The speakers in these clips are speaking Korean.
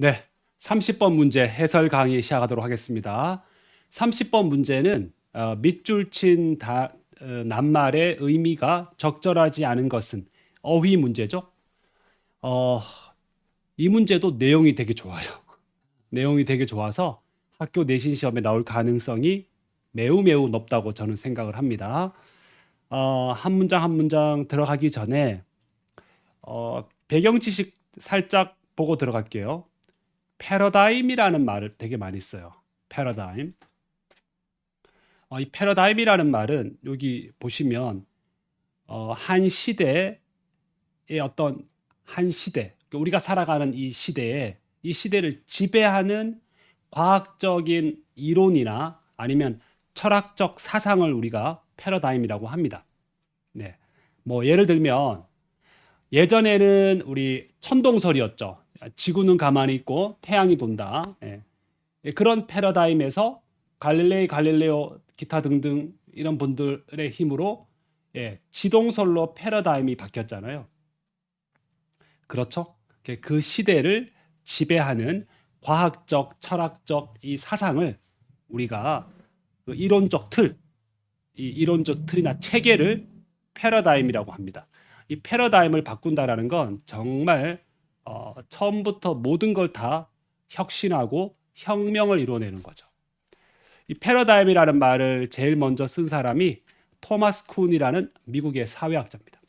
네, 30번 문제 해설 강의 시작하도록 하겠습니다. 30번 문제는 어, 밑줄 친 다, 어, 낱말의 의미가 적절하지 않은 것은 어휘 문제죠. 어, 이 문제도 내용이 되게 좋아요. 내용이 되게 좋아서 학교 내신 시험에 나올 가능성이 매우 매우 높다고 저는 생각을 합니다. 어, 한 문장 한 문장 들어가기 전에 어, 배경 지식 살짝 보고 들어갈게요. 패러다임이라는 말을 되게 많이 써요. 패러다임. 어, 이 패러다임이라는 말은 여기 보시면 어, 한 시대의 어떤 한 시대, 우리가 살아가는 이 시대에 이 시대를 지배하는 과학적인 이론이나 아니면 철학적 사상을 우리가 패러다임이라고 합니다. 네. 뭐 예를 들면 예전에는 우리 천동설이었죠. 지구는 가만히 있고 태양이 돈다. 예. 예, 그런 패러다임에서 갈릴레이, 갈릴레오, 기타 등등 이런 분들의 힘으로 예, 지동설로 패러다임이 바뀌었잖아요. 그렇죠? 그 시대를 지배하는 과학적, 철학적 이 사상을 우리가 그 이론적 틀, 이 이론적 틀이나 체계를 패러다임이라고 합니다. 이 패러다임을 바꾼다라는 건 정말 어, 처음부터 모든 걸 다 혁신하고 혁명을 이루어내는 거죠. 이 패러다임이라는 말을 제일 먼저 쓴 사람이 토마스 쿤이라는 미국의 사회학자입니다.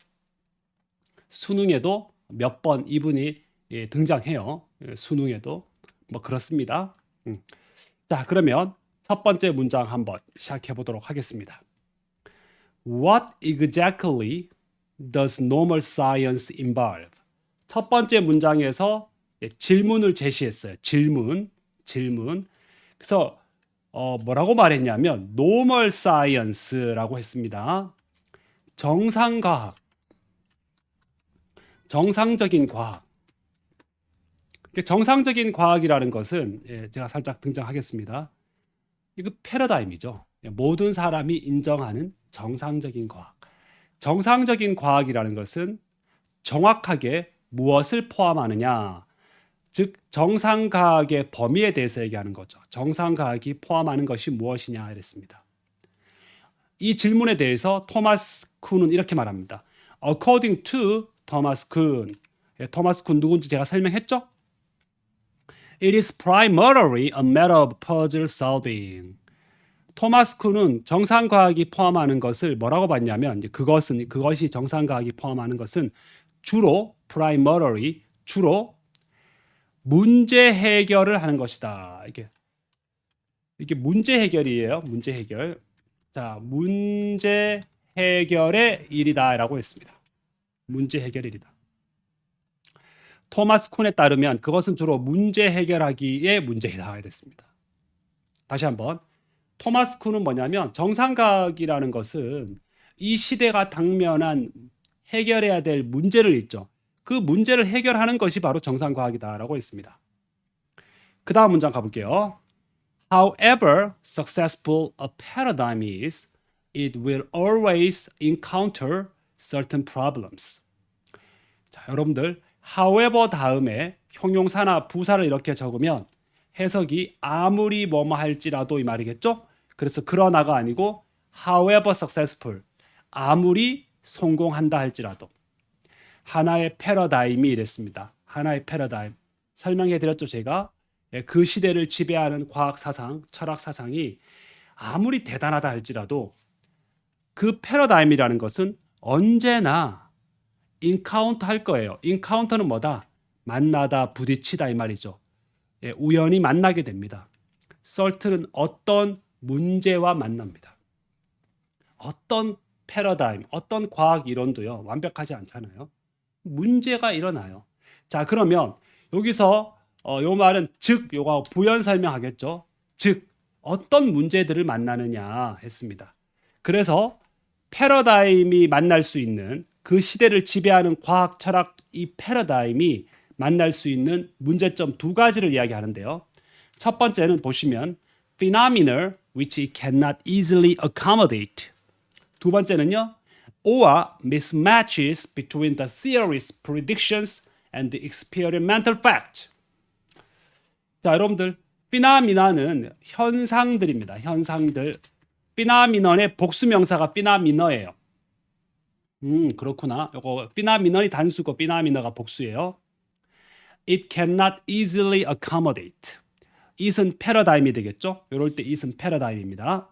수능에도 몇 번 이분이 예, 등장해요. 예, 수능에도 뭐 그렇습니다. 음. 자, 그러면 첫 번째 문장 한번 시작해 보도록 하겠습니다. What exactly does normal science involve? 첫 번째 문장에서 예, 질문을 제시했어요. 질문, 질문. 그래서 어, 뭐라고 말했냐면 normal science라고 했습니다. 정상 과학, 정상적인 과학. 정상적인 과학이라는 것은 예, 제가 살짝 등장하겠습니다. 이거 패러다임이죠. 예, 모든 사람이 인정하는 정상적인 과학. 정상적인 과학이라는 것은 정확하게 무엇을 포함하느냐? 즉 정상 과학의 범위에 대해서 얘기하는 거죠. 정상 과학이 포함하는 것이 무엇이냐 이랬습니다. 이 질문에 대해서 토마스 쿤은 이렇게 말합니다. According to 토마스 쿤. 예, 토마스 쿤 누군지 제가 설명했죠? It is primarily a matter of puzzle solving. 토마스 쿤은 정상 과학이 포함하는 것을 뭐라고 봤냐면 그것은 그것이 정상 과학이 포함하는 것은 주로 primarily 주로 문제 해결을 하는 것이다. 이게 이게 문제 해결이에요. 문제 해결. 자, 문제 해결의 일이다라고 했습니다. 문제 해결 일이다. 토마스 쿤에 따르면 그것은 주로 문제 해결하기의 문제이다 이랬습니다. 다시 한번 토마스 쿤은 뭐냐면 정상과학이라는 것은 이 시대가 당면한 해결해야 될 문제를 있죠. 그 문제를 해결하는 것이 바로 정상과학이다라고 했습니다. 그 다음 문장 가볼게요. However successful a paradigm is, it will always encounter certain problems. 자, 여러분들 however 다음에 형용사나 부사를 이렇게 적으면 해석이 아무리 뭐뭐 할지라도 이 말이겠죠? 그래서 그러나가 아니고 however successful 아무리 성공한다 할지라도 하나의 패러다임이 이랬습니다. 하나의 패러다임 설명해 드렸죠 제가 예, 그 시대를 지배하는 과학 사상, 철학 사상이 아무리 대단하다 할지라도 그 패러다임이라는 것은 언제나 인카운터 할 거예요. 인카운터는 뭐다? 만나다, 부딪히다 이 말이죠. 예, 우연히 만나게 됩니다. 썰트는 어떤 문제와 만납니다. 어떤 패러다임, 어떤 과학 이론도요, 완벽하지 않잖아요. 문제가 일어나요. 자, 그러면 여기서 어, 요 말은 즉, 요거 부연 설명하겠죠. 즉, 어떤 문제들을 만나느냐 했습니다. 그래서 패러다임이 만날 수 있는 그 시대를 지배하는 과학, 철학 이 패러다임이 만날 수 있는 문제점 두 가지를 이야기하는데요. 첫 번째는 보시면 phenomena which it cannot easily accommodate. 두 번째는요. or mismatches between the theory's predictions and the experimental fact. 자, 여러분들 피나미나는 현상들입니다. 현상들. 피나미넌의 복수 명사가 피나미너예요. 음, 그렇구나. 요거 피나미넌이 단수고 피나미너가 복수예요. It cannot easily accommodate. it은 패러다임이 되겠죠? 이럴 때 it은 패러다임입니다.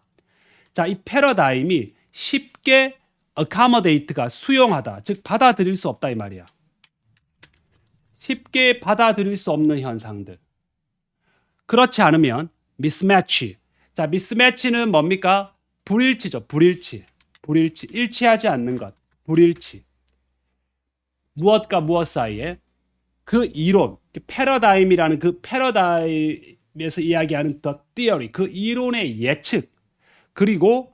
자, 이 패러다임이 쉽게 accommodate가 수용하다, 즉 받아들일 수 없다 이 말이야. 쉽게 받아들일 수 없는 현상들. 그렇지 않으면 mismatch. 자, mismatch는 뭡니까? 불일치죠. 불일치. 불일치. 일치하지 않는 것. 불일치. 무엇과 무엇 사이에 그 이론, 패러다임이라는 그 패러다임에서 이야기하는 the theory, 그 이론의 예측, 그리고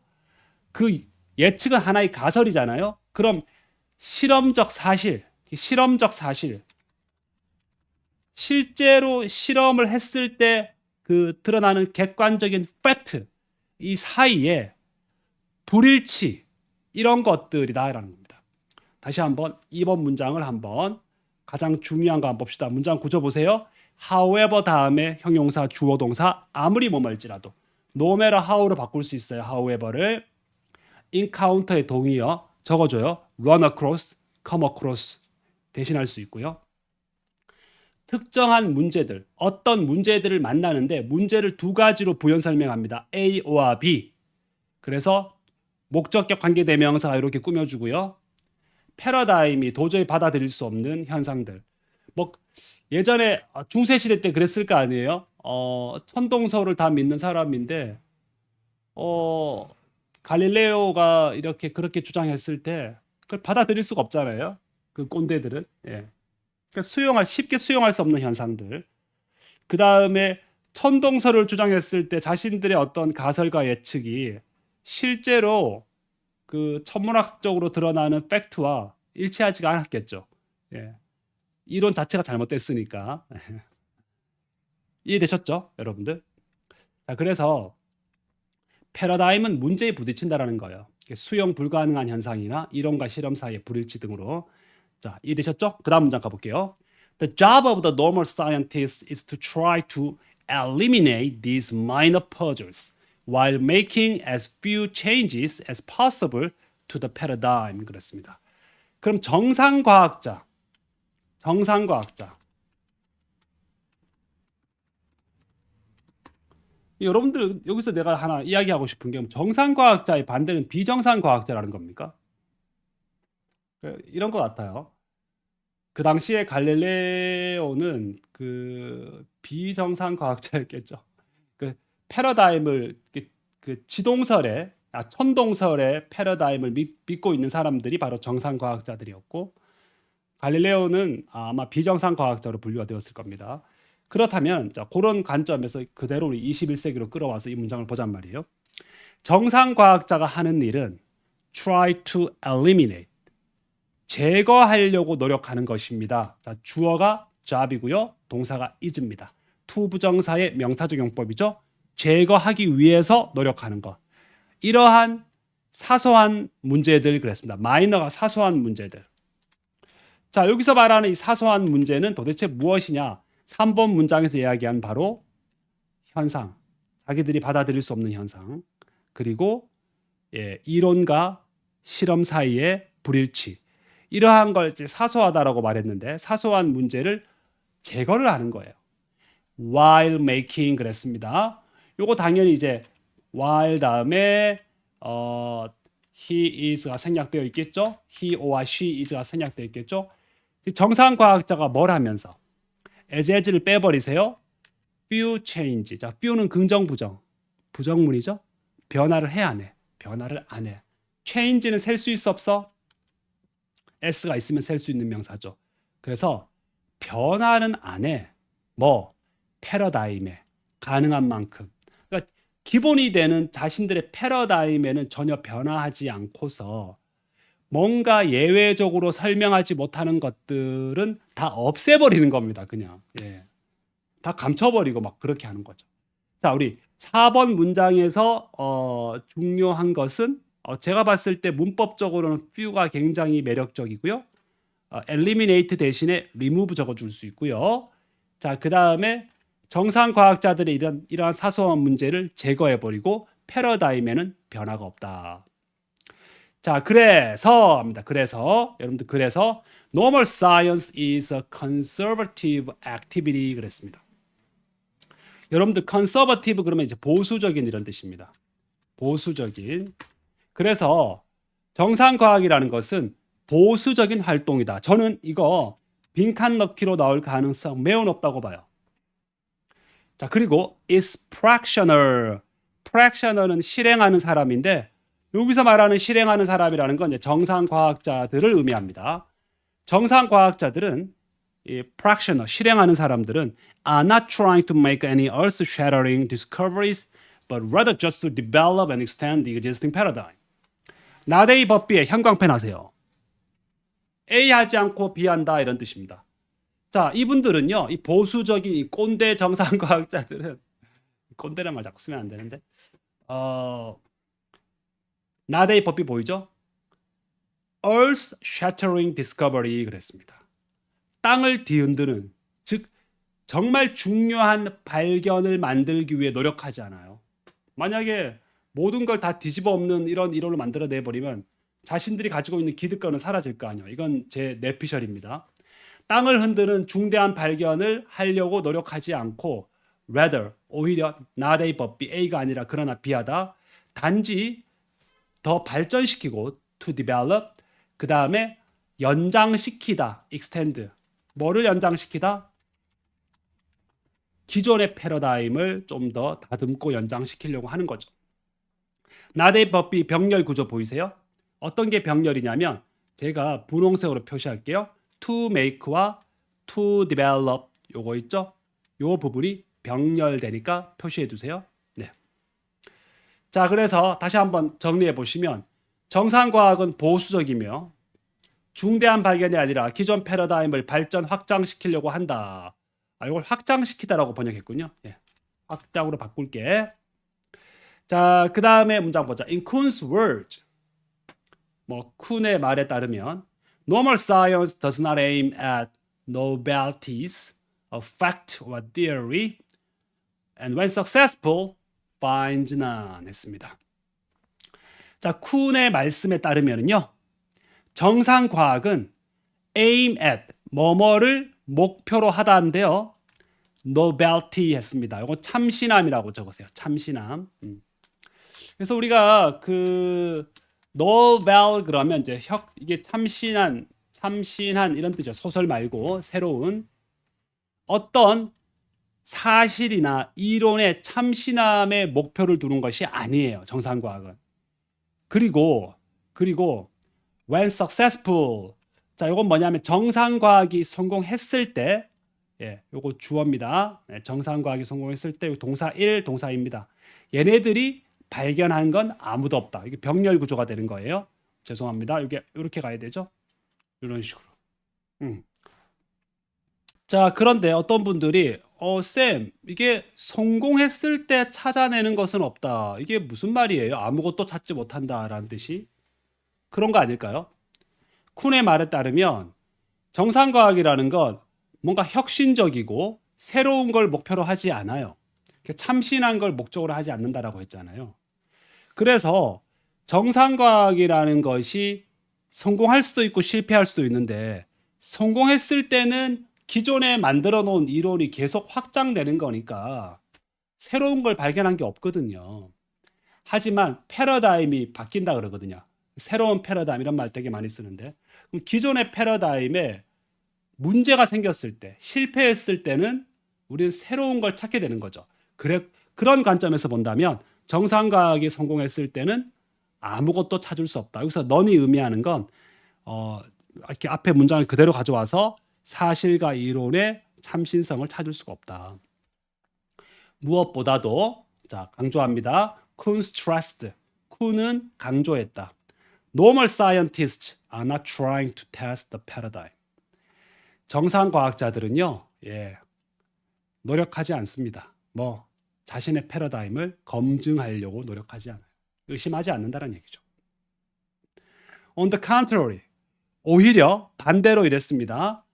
그 예측은 하나의 가설이잖아요. 그럼 실험적 사실, 실험적 사실, 실제로 실험을 했을 때 그 드러나는 객관적인 팩트 이 사이에 불일치 이런 것들이다라는 겁니다. 다시 한번 2번 문장을 한번 가장 중요한 거 한번 봅시다. 문장 구조 보세요. however 다음에 형용사 주어 동사 아무리 뭐말지라도 no matter how로 바꿀 수 있어요. however를 encounter의 동의어 적어줘요. run across, come across 대신할 수 있고요. 특정한 문제들, 어떤 문제들을 만나는데 문제를 두 가지로 부연 설명합니다. A와 B. 그래서 목적격 관계대명사가 이렇게 꾸며주고요. 패러다임이 도저히 받아들일 수 없는 현상들. 뭐 예전에 중세 시대 때 그랬을 거 아니에요. 어, 천동설을 다 믿는 사람인데 어, 갈릴레오가 이렇게 그렇게 주장했을 때 그걸 받아들일 수가 없잖아요. 그 꼰대들은. 예. 그러니까 수용할 쉽게 수용할 수 없는 현상들. 그 다음에 천동설을 주장했을 때 자신들의 어떤 가설과 예측이 실제로 그 천문학적으로 드러나는 팩트와 일치하지가 않았겠죠. 예. 이론 자체가 잘못됐으니까 이해되셨죠, 여러분들? 자, 그래서 패러다임은 문제에 부딪힌다라는 거예요. 수용 불가능한 현상이나 이론과 실험 사이의 불일치 등으로 자, 이해되셨죠? 그 다음 문장 가볼게요. The job of the normal scientist is to try to eliminate these minor puzzles while making as few changes as possible to the paradigm. 그랬습니다. 그럼 정상 과학자, 정상 과학자. 여러분들 여기서 내가 하나 이야기하고 싶은 게 정상 과학자의 반대는 비정상 과학자라는 겁니까? 이런 것 같아요. 그 당시에 갈릴레오는 그 비정상 과학자였겠죠. 그 패러다임을 그, 그 지동설에 아, 천동설의 패러다임을 믿, 믿고 있는 사람들이 바로 정상 과학자들이었고 갈릴레오는 아마 비정상 과학자로 분류가 되었을 겁니다. 그렇다면 자, 그런 관점에서 그대로 우리 21세기로 끌어와서 이 문장을 보잔 말이에요. 정상 과학자가 하는 일은 try to eliminate 제거하려고 노력하는 것입니다. 자, 주어가 job이고요. 동사가 is입니다. to 부정사의 명사 적 용법이죠. 제거하기 위해서 노력하는 것. 이러한 사소한 문제들 그랬습니다. 마이너가 사소한 문제들. 자, 여기서 말하는 이 사소한 문제는 도대체 무엇이냐? 3번 문장에서 이야기한 바로 현상. 자기들이 받아들일 수 없는 현상. 그리고 예, 이론과 실험 사이의 불일치. 이러한 걸 이제 사소하다라고 말했는데 사소한 문제를 제거를 하는 거예요. while making 그랬습니다. 요거 당연히 이제 while 다음에 어 he is가 생략되어 있겠죠. he or she is가 생략되어 있겠죠. 정상 과학자가 뭘 하면서 as as를 빼버리세요. few change. 자, few는 긍정 부정. 부정문이죠. 변화를 해 안 해. 변화를 안 해. change는 셀 수 있어 없어? s가 있으면 셀 수 있는 명사죠. 그래서 변화는 안 해. 뭐 패러다임에 가능한 만큼. 그러니까 기본이 되는 자신들의 패러다임에는 전혀 변화하지 않고서 뭔가 예외적으로 설명하지 못하는 것들은 다 없애버리는 겁니다. 그냥 예. 다 감춰버리고 막 그렇게 하는 거죠. 자, 우리 4번 문장에서 어, 중요한 것은 어, 제가 봤을 때 문법적으로는 few가 굉장히 매력적이고요. 어, eliminate 대신에 remove 적어줄 수 있고요. 자, 그 다음에 정상 과학자들의 이런 이러한 사소한 문제를 제거해 버리고 패러다임에는 변화가 없다. 자, 그래서 합니다. 그래서 여러분들 그래서 normal science is a conservative activity 그랬습니다. 여러분들 conservative 그러면 이제 보수적인 이런 뜻입니다. 보수적인. 그래서 정상 과학이라는 것은 보수적인 활동이다. 저는 이거 빈칸 넣기로 나올 가능성 매우 높다고 봐요. 자, 그리고 is fractional. fractional은 실행하는 사람인데 여기서 말하는 실행하는 사람이라는 건 정상 과학자들을 의미합니다. 정상 과학자들은 이 fractional 실행하는 사람들은 are not trying to make any earth-shattering discoveries, but rather just to develop and extend the existing paradigm. 나데이 법비의 형광펜 하세요. A 하지 않고 B 한다 이런 뜻입니다. 자, 이분들은요, 이 보수적인 이 꼰대 정상 과학자들은 꼰대란 말 자꾸 쓰면 안 되는데, 어, 나데이 법비 보이죠? Earth Shattering Discovery 그랬습니다. 땅을 뒤흔드는, 즉 정말 중요한 발견을 만들기 위해 노력하지 않아요. 만약에 모든 걸 다 뒤집어 엎는 이런 이론을 만들어 내 버리면 자신들이 가지고 있는 기득권은 사라질 거 아니에요. 이건 제 내피셜입니다. 땅을 흔드는 중대한 발견을 하려고 노력하지 않고 rather 오히려 but B A가 아니라 그러나 B하다 단지 더 발전시키고 to develop 그 다음에 연장시키다 extend 뭐를 연장시키다 기존의 패러다임을 좀 더 다듬고 연장시키려고 하는 거죠. 나대 법비 병렬 구조 보이세요? 어떤 게 병렬이냐면 제가 분홍색으로 표시할게요. to make와 to develop 요거 있죠? 요 부분이 병렬되니까 표시해 두세요. 네. 자, 그래서 다시 한번 정리해 보시면 정상과학은 보수적이며 중대한 발견이 아니라 기존 패러다임을 발전 확장시키려고 한다. 아, 이걸 확장시키다라고 번역했군요. 예. 확장으로 바꿀게. 자, 그 다음에 문장 보자. In Kuhn's words, 뭐 쿤의 말에 따르면 normal science does not aim at novelties of fact or theory, and when successful, finds none 했습니다. 자, 쿤의 말씀에 따르면요. 정상 과학은 aim at 뭐뭐를 목표로 하다인데요. novelty 했습니다. 이거 참신함이라고 적으세요. 참신함. 음. 그래서 우리가 그 novel 그러면 이제 혁 이게 참신한 참신한 이런 뜻이죠. 소설 말고 새로운 어떤 사실이나 이론의 참신함의 목표를 두는 것이 아니에요. 정상과학은. 그리고 그리고 when successful 자, 이건 뭐냐면 정상과학이 성공했을 때 예, 요거 주어입니다. 예, 정상과학이 성공했을 때 동사 1, 동사 입니다. 얘네들이 발견한 건 아무도 없다. 이게 병렬 구조가 되는 거예요. 죄송합니다. 이게 이렇게 가야 되죠. 이런 식으로. 음. 자, 그런데 어떤 분들이 어, 쌤, 이게 성공했을 때 찾아내는 것은 없다. 이게 무슨 말이에요? 아무것도 찾지 못한다라는 뜻이 그런 거 아닐까요? 쿤의 말에 따르면 정상과학이라는 건 뭔가 혁신적이고 새로운 걸 목표로 하지 않아요. 참신한 걸 목적으로 하지 않는다라고 했잖아요. 그래서 정상과학이라는 것이 성공할 수도 있고 실패할 수도 있는데 성공했을 때는 기존에 만들어 놓은 이론이 계속 확장되는 거니까 새로운 걸 발견한 게 없거든요. 하지만 패러다임이 바뀐다 그러거든요. 새로운 패러다임 이런 말 되게 많이 쓰는데 그럼 기존의 패러다임에 문제가 생겼을 때 실패했을 때는 우리는 새로운 걸 찾게 되는 거죠. 그래 그런 관점에서 본다면 정상과학이 성공했을 때는 아무것도 찾을 수 없다. 여기서 넌이 의미하는 건 어, 이렇게 앞에 문장을 그대로 가져와서 사실과 이론의 참신성을 찾을 수가 없다. 무엇보다도 자 강조합니다. 쿤 stressed. 쿤은 강조했다. Normal scientists are not trying to test the paradigm. 정상 과학자들은요, 예, 노력하지 않습니다. 뭐 자신의 패러다임을 검증하려고 노력하지 않아요. 의심하지 않는다는 얘기죠. On the contrary, 오히려 반대로 이랬습니다.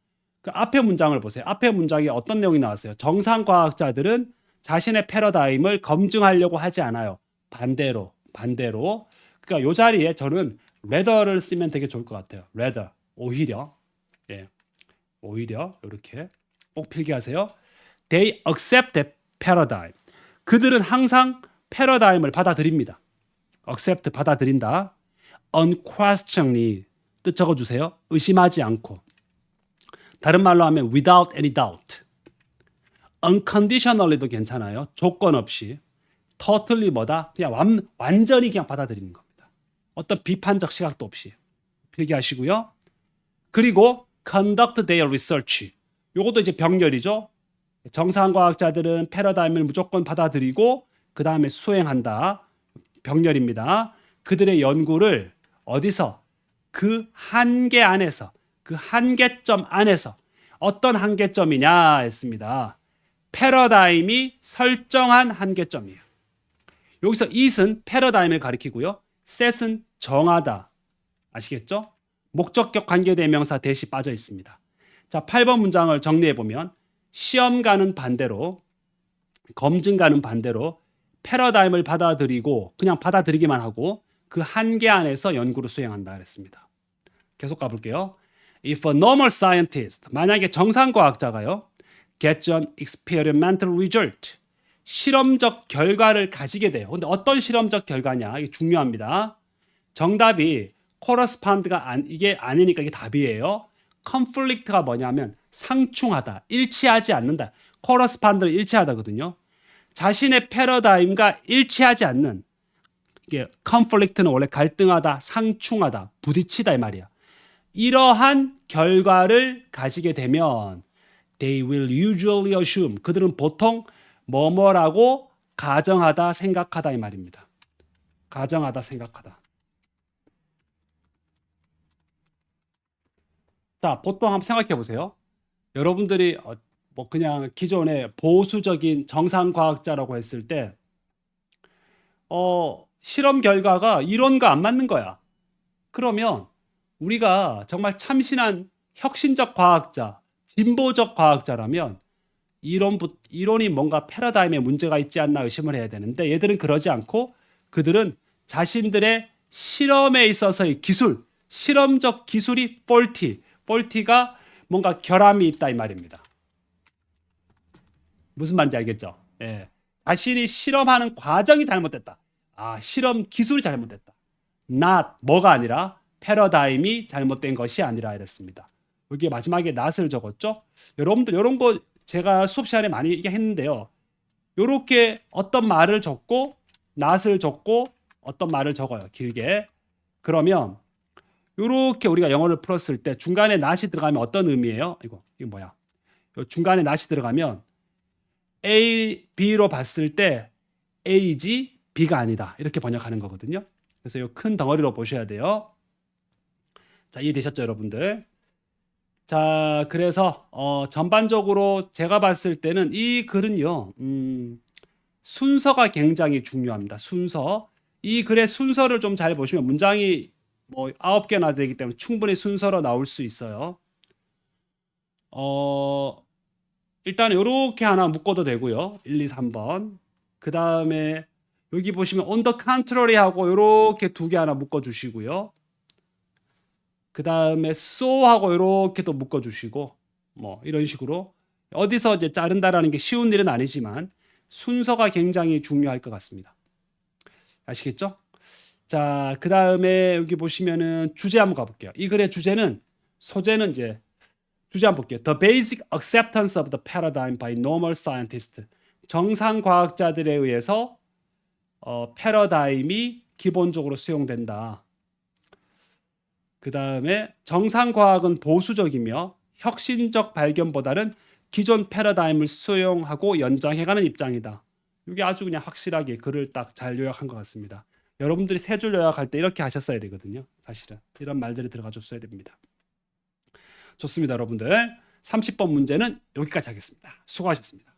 그 앞에 문장을 보세요. 앞에 문장에 어떤 내용이 나왔어요? 정상 과학자들은 자신의 패러다임을 검증하려고 하지 않아요. 반대로, 반대로. 그러니까 요 자리에 저는 rather를 쓰면 되게 좋을 것 같아요. rather, 오히려, 예, 오히려 이렇게 꼭 필기하세요. They accept the paradigm. 그들은 항상 패러다임을 받아들입니다. accept 받아들인다. unquestioningly 뜻 적어 주세요. 의심하지 않고. 다른 말로 하면 without any doubt. unconditionally도 괜찮아요. 조건 없이. totally 뭐다? 그냥 완, 완전히 그냥 받아들이는 겁니다. 어떤 비판적 시각도 없이. 필기하시고요. 그리고 conduct their research. 요것도 이제 병렬이죠. 정상 과학자들은 패러다임을 무조건 받아들이고 그 다음에 수행한다. 병렬입니다. 그들의 연구를 어디서 그 한계 안에서 그 한계점 안에서 어떤 한계점이냐 했습니다. 패러다임이 설정한 한계점이에요. 여기서 it은 패러다임을 가리키고요. set은 정하다. 아시겠죠? 목적격 관계대명사 대시 빠져 있습니다. 자, 8번 문장을 정리해 보면 시험가는 반대로 검증가는 반대로 패러다임을 받아들이고 그냥 받아들이기만 하고 그 한계 안에서 연구를 수행한다 그랬습니다. 계속 가볼게요. If a normal scientist 만약에 정상 과학자가요 gets an experimental result 실험적 결과를 가지게 돼요. 근데 어떤 실험적 결과냐 이게 중요합니다. 정답이 correspond가 안, 이게 아니니까 이게 답이에요. conflict가 뭐냐면 상충하다, 일치하지 않는다. correspond는 일치하다거든요. 자신의 패러다임과 일치하지 않는 이게 conflict는 원래 갈등하다, 상충하다, 부딪히다 이 말이야. 이러한 결과를 가지게 되면 they will usually assume 그들은 보통 뭐뭐라고 가정하다 생각하다 이 말입니다. 가정하다 생각하다. 자, 보통 한번 생각해 보세요. 여러분들이 어, 뭐 그냥 기존의 보수적인 정상 과학자라고 했을 때 어, 실험 결과가 이론과 안 맞는 거야. 그러면 우리가 정말 참신한 혁신적 과학자, 진보적 과학자라면 이론 이론이 뭔가 패러다임에 문제가 있지 않나 의심을 해야 되는데 얘들은 그러지 않고 그들은 자신들의 실험에 있어서의 기술, 실험적 기술이 faulty, faulty가 뭔가 결함이 있다 이 말입니다. 무슨 말인지 알겠죠? 예. 자신이 실험하는 과정이 잘못됐다. 아, 실험 기술이 잘못됐다. not 뭐가 아니라 패러다임이 잘못된 것이 아니라 이랬습니다. 여기 마지막에 not을 적었죠? 여러분들 이런 거 제가 수업 시간에 많이 얘기했는데요. 요렇게 어떤 말을 적고 not을 적고 어떤 말을 적어요. 길게. 그러면 요렇게 우리가 영어를 풀었을 때 중간에 not이 들어가면 어떤 의미예요? 이거 이거 뭐야? 요 중간에 not이 들어가면 A, B로 봤을 때 A지 B가 아니다. 이렇게 번역하는 거거든요. 그래서 이 큰 덩어리로 보셔야 돼요. 자, 이해되셨죠, 여러분들? 자, 그래서 어, 전반적으로 제가 봤을 때는 이 글은요, 음, 순서가 굉장히 중요합니다. 순서. 이 글의 순서를 좀 잘 보시면 문장이 뭐 아홉 개나 되기 때문에 충분히 순서로 나올 수 있어요. 어, 일단 이렇게 하나 묶어도 되고요. 1, 2, 3번. 그 다음에 여기 보시면 the contrary 하고 이렇게 두 개 하나 묶어 주시고요. 그 다음에 so 하고 이렇게 또 묶어 주시고 뭐 이런 식으로 어디서 이제 자른다라는 게 쉬운 일은 아니지만 순서가 굉장히 중요할 것 같습니다. 아시겠죠? 자, 그 다음에 여기 보시면은 주제 한번 가볼게요. 이 글의 주제는 소재는 이제 주제 한번 볼게요. The basic acceptance of the paradigm by normal scientists. 정상 과학자들에 의해서 어, 패러다임이 기본적으로 수용된다. 그 다음에 정상 과학은 보수적이며 혁신적 발견보다는 기존 패러다임을 수용하고 연장해가는 입장이다. 이게 아주 그냥 확실하게 글을 딱 잘 요약한 것 같습니다. 여러분들이 세 줄 요약할 때 이렇게 하셨어야 되거든요. 사실은 이런 말들이 들어가 줬어야 됩니다. 좋습니다, 여러분들. 30번 문제는 여기까지 하겠습니다. 수고하셨습니다.